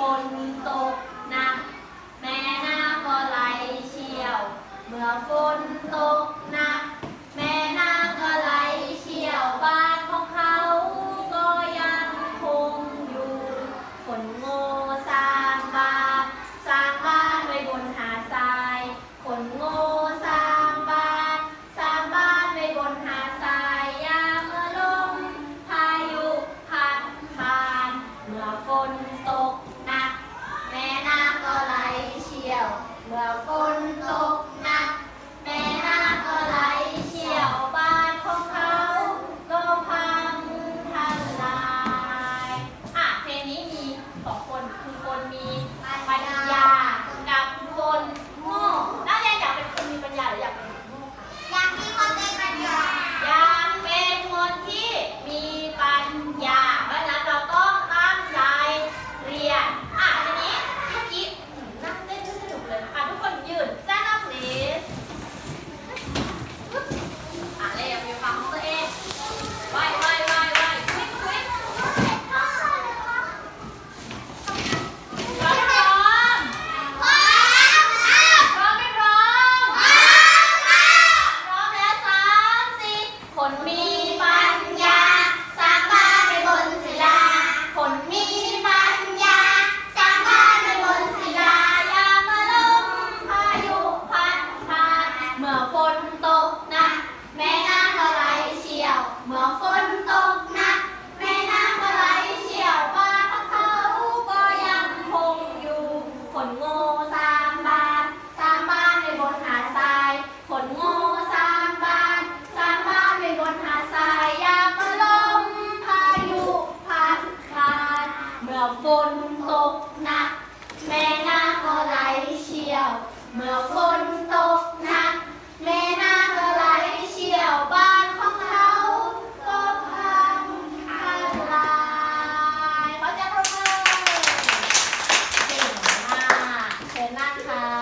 ฝนตกหนัก แม่น้ำก็ไหลเชี่ยว เมื่อฝนตกหนัก 欢迎大家 ตกหนักแม่น้ำก็ไหลเชี่ยวเมื่อฝนตกหนักแม่น้ำก็ไหลเชี่ยวปลาพเขาก็ยังคงอยู่ขนโง่สามบานสามบ้านในบนหาดทรายขนโง่สามบานสามบ้านในบนหาดทรายยามาลมพายุพัดผ่าเมื่อฝนตกหนักแม่น้ำก็ไหลเชี่ยวเมื่อฝน เชิญนั่งค่ะ